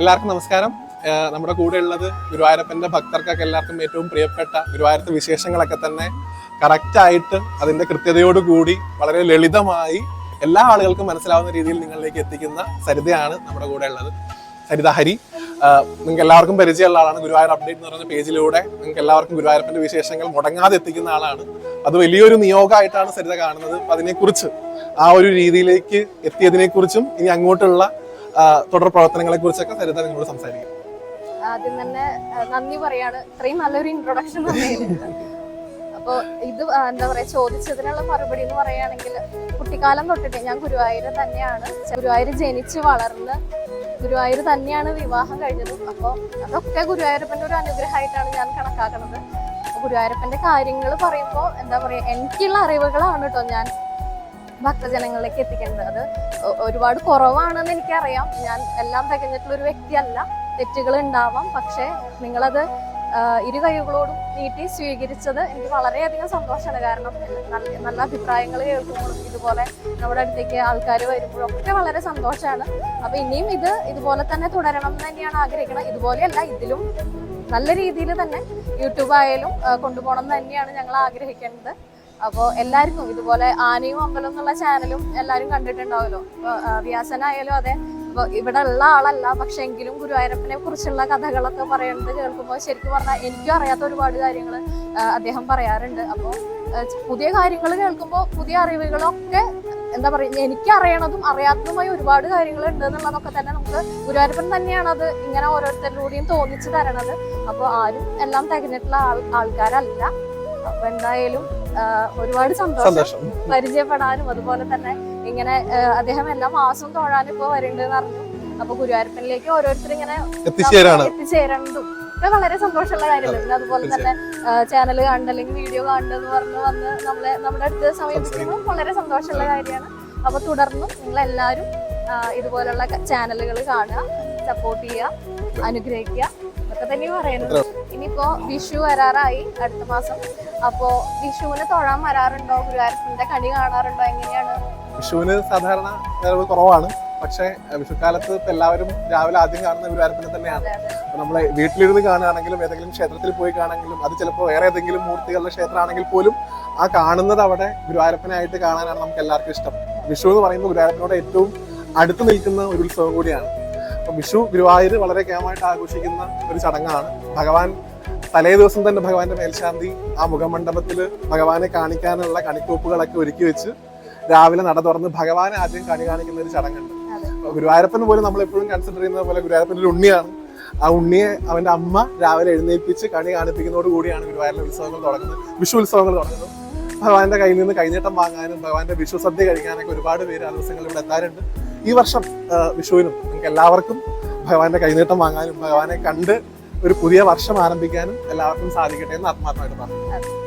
എല്ലാവർക്കും നമസ്കാരം. നമ്മുടെ കൂടെ ഉള്ളത് ഗുരുവായൂരപ്പന്റെ ഭക്തർക്കൊക്കെ എല്ലാവർക്കും ഏറ്റവും പ്രിയപ്പെട്ട ഗുരുവായൂരത്തെ വിശേഷങ്ങളൊക്കെ തന്നെ കറക്റ്റായിട്ട് അതിന്റെ അതിന്റെ കൃത്യതയോട് കൂടി വളരെ ലളിതമായി എല്ലാ ആളുകൾക്കും മനസ്സിലാവുന്ന രീതിയിൽ നിങ്ങളിലേക്ക് എത്തിക്കുന്ന സരിതയാണ് നമ്മുടെ കൂടെ ഉള്ളത്. സരിത ഹരി നിങ്ങൾക്ക് എല്ലാവർക്കും പരിചയമുള്ള ആളാണ്. ഗുരുവായൂർ അപ്ഡേറ്റ് എന്ന് പറയുന്ന പേജിലൂടെ നിങ്ങൾക്ക് എല്ലാവർക്കും ഗുരുവായൂരപ്പന്റെ വിശേഷങ്ങൾ മുടങ്ങാതെ എത്തിക്കുന്ന ആളാണ്. അത് വലിയൊരു നിയോഗമായിട്ടാണ് സരിത കാണുന്നത്. അപ്പം അതിനെക്കുറിച്ച് ആ ഒരു രീതിയിലേക്ക് എത്തിയതിനെക്കുറിച്ചും ഇനി അങ്ങോട്ടുള്ള തുടർ പ്രവർത്തനങ്ങളെ കുറിച്ചൊക്കെ സരിത നിങ്ങളോട് സംസാരിക്കും. ആദ്യം തന്നെ നന്ദി പറയാണ്. ഇത്രയും നല്ലൊരു ഇൻട്രൊഡക്ഷൻ തന്നതിന് അപ്പൊ ഇത് എന്താ പറയാ ചോദിച്ചതിനുള്ള മറുപടി എന്ന് പറയുകയാണെങ്കിൽ കുട്ടിക്കാലം തൊട്ടിട്ട് ഞാൻ ഗുരുവായൂർ തന്നെയാണ്. ഗുരുവായൂർ ജനിച്ച് വളർന്ന് ഗുരുവായൂർ തന്നെയാണ് വിവാഹം കഴിഞ്ഞതും. അപ്പോൾ അതൊക്കെ ഗുരുവായൂരപ്പന്റെ ഒരു അനുഗ്രഹമായിട്ടാണ് ഞാൻ കണക്കാക്കുന്നത്. ഗുരുവായൂരപ്പന്റെ കാര്യങ്ങൾ പറയുമ്പോൾ എന്താ പറയാ എനിക്കുള്ള അറിവുകളാണ് കേട്ടോ ഞാൻ ഭക്തജനങ്ങളിലേക്ക് എത്തിക്കേണ്ടത്. അത് ഒരുപാട് കുറവാണെന്ന് എനിക്കറിയാം. ഞാൻ എല്ലാം തികഞ്ഞിട്ടുള്ള ഒരു വ്യക്തിയല്ല. തെറ്റുകൾ ഉണ്ടാവാം. പക്ഷേ നിങ്ങളത് ഇരു കൈകളോടും നീട്ടി സ്വീകരിച്ചത് എനിക്ക് വളരെയധികം സന്തോഷമാണ് കാരണം നല്ല നല്ല അഭിപ്രായങ്ങൾ കേൾക്കുമ്പോഴും ഇതുപോലെ നമ്മുടെ അടുത്തേക്ക് ആൾക്കാർ വരുമ്പോഴും ഒക്കെ വളരെ സന്തോഷമാണ് അപ്പൊ ഇനിയും ഇത് ഇതുപോലെ തന്നെ തുടരണം എന്ന് തന്നെയാണ് ആഗ്രഹിക്കുന്നത് ഇതുപോലെയല്ല ഇതിലും നല്ല രീതിയിൽ തന്നെ യൂട്യൂബ് ആയാലും കൊണ്ടുപോകണം എന്ന് തന്നെയാണ് ഞങ്ങൾ ആഗ്രഹിക്കുന്നത് അപ്പോൾ എല്ലാവർക്കും ഇതുപോലെ ആനയും അമ്പലം എന്നുള്ള ചാനലും എല്ലാവരും കണ്ടിട്ടുണ്ടാവുമല്ലോ. വ്യാസനായാലും അതെ. ഇവിടെ ഉള്ള ആളല്ല പക്ഷെ എങ്കിലും ഗുരുവായൂരപ്പനെ കുറിച്ചുള്ള കഥകളൊക്കെ പറയുന്നത് കേൾക്കുമ്പോൾ ശരിക്കും പറഞ്ഞാൽ എനിക്കും അറിയാത്ത ഒരുപാട് കാര്യങ്ങൾ അദ്ദേഹം പറയാറുണ്ട്. അപ്പോൾ പുതിയ കാര്യങ്ങൾ കേൾക്കുമ്പോൾ പുതിയ അറിവുകളൊക്കെ എന്താ പറയുക എനിക്ക് അറിയണതും അറിയാത്തതുമായ ഒരുപാട് കാര്യങ്ങൾ ഉണ്ട് എന്നുള്ളതൊക്കെ തന്നെ നമുക്ക് ഗുരുവായൂരപ്പൻ തന്നെയാണ് അത് ഇങ്ങനെ ഓരോരുത്തരിലൂടെയും തോന്നിച്ചു തരണത്. അപ്പോൾ ആരും എല്ലാം തികഞ്ഞിട്ടുള്ള ആൾ ആൾക്കാരല്ല. അപ്പോൾ എന്തായാലും ഒരുപാട് സന്തോഷം പരിചയപ്പെടാനും അതുപോലെ തന്നെ ഇങ്ങനെ അദ്ദേഹം എല്ലാ മാസവും തൊഴാനും ഇപ്പൊ വരുന്നുണ്ടെന്ന് അറിഞ്ഞു. അപ്പൊ ഗുരുവായൂരപ്പനിലേക്ക് ഓരോരുത്തർ ഇങ്ങനെ എത്തിച്ചേരാണ്. എത്തിച്ചേരേണ്ടതും. ഒക്കെ വളരെ സന്തോഷമുള്ള കാര്യമല്ലേ? പിന്നെ അതുപോലെ തന്നെ ചാനൽ കാണുന്ന അല്ലെങ്കിൽ വീഡിയോ കാണുന്നത് പറഞ്ഞ് വന്ന് നമ്മളെ നമ്മുടെ അടുത്ത് സമീപിക്കുമ്പോൾ വളരെ സന്തോഷമുള്ള കാര്യമാണ്. അപ്പൊ തുടർന്നും നിങ്ങൾ എല്ലാവരും ഇതുപോലുള്ള ചാനലുകൾ കാണുക സപ്പോർട്ട് ചെയ്യുക അനുഗ്രഹിക്കുക. ഇതൊക്കെ തന്നെ പറയുന്നത്. ഇനിയിപ്പോ വിഷു വരാറായി അടുത്ത മാസം. അപ്പോ വിഷുവിന് തൊഴാൻ വരാറുണ്ടോ? ഗുരുവായൂരപ്പന്റെ കണി കാണാറുണ്ടോ? എങ്ങനെയാണ്? വിഷുവിന് സാധാരണ വരവ് കുറവാണ്. പക്ഷേ വിഷുക്കാലത്ത് എല്ലാവരും രാവിലെ ആദ്യം കാണുന്ന ഗുരുവായൂരപ്പനെ തന്നെയാണ്. നമ്മളെ വീട്ടിലിരുന്ന് കാണുകയാണെങ്കിലും ഏതെങ്കിലും ക്ഷേത്രത്തിൽ പോയി കാണാനെങ്കിലും അത് ചിലപ്പോൾ വേറെ ഏതെങ്കിലും മൂർത്തികളുടെ ക്ഷേത്രമാണെങ്കിൽ പോലും ആ കാണുന്നത് അവിടെ ഗുരുവായൂരപ്പനായിട്ട് കാണാനാണ് നമുക്ക് എല്ലാവർക്കും ഇഷ്ടം. വിഷു എന്ന് പറയുമ്പോൾ ഗുരുവായൂരപ്പനോട് ഏറ്റവും അടുത്ത് നിൽക്കുന്ന ഒരു ഉത്സവം കൂടിയാണ്. വിഷു ഗുരുവായൂർ വളരെ കേമായിട്ട് ആഘോഷിക്കുന്ന ഒരു ചടങ്ങാണ്. ഭഗവാൻ തലേ ദിവസം തന്നെ ഭഗവാന്റെ മേൽശാന്തി ആ മുഖമണ്ഡപത്തിൽ ഭഗവാനെ കാണിക്കാനുള്ള കണിക്കോപ്പുകളൊക്കെ ഒരുക്കി വെച്ച് രാവിലെ നട തുറന്ന് ഭഗവാനെ ആദ്യം കണി കാണിക്കുന്ന ഒരു ചടങ്ങുണ്ട്. ഗുരുവായൂരപ്പൻ പോലും നമ്മൾ എപ്പോഴും കൺസിഡർ ചെയ്യുന്നത് പോലെ ഗുരുവായൂരപ്പൻ ഒരു ഉണ്ണിയാണ്. ആ ഉണ്ണിയെ അവന്റെ അമ്മ രാവിലെ എഴുന്നേൽപ്പിച്ച് കണി കാണിപ്പിക്കുന്നതോട് കൂടിയാണ് ഗുരുവായൂരിലെ ഉത്സവങ്ങൾ തുടങ്ങുന്നത്. വിഷു ഉത്സവങ്ങൾ തുടങ്ങുന്നത്. ഭഗവാന്റെ കയ്യിൽ നിന്ന് കൈനീട്ടം വാങ്ങാനും ഭഗവാന്റെ വിഷു സദ്യ കഴിക്കാനൊക്കെ ഒരുപാട് പേര് ആ ദിവസങ്ങളിൽ ഇവിടെ എത്താറുണ്ട്. ഈ വർഷം വിഷുവിനും നിങ്ങൾക്ക് എല്ലാവർക്കും ഭഗവാന്റെ കൈനീട്ടം വാങ്ങാനും ഭഗവാനെ കണ്ട് ഒരു പുതിയ വർഷം ആരംഭിക്കാനും എല്ലാവർക്കും സാധിക്കട്ടെ എന്ന് ആത്മാർത്ഥമായിട്ട് പറഞ്ഞു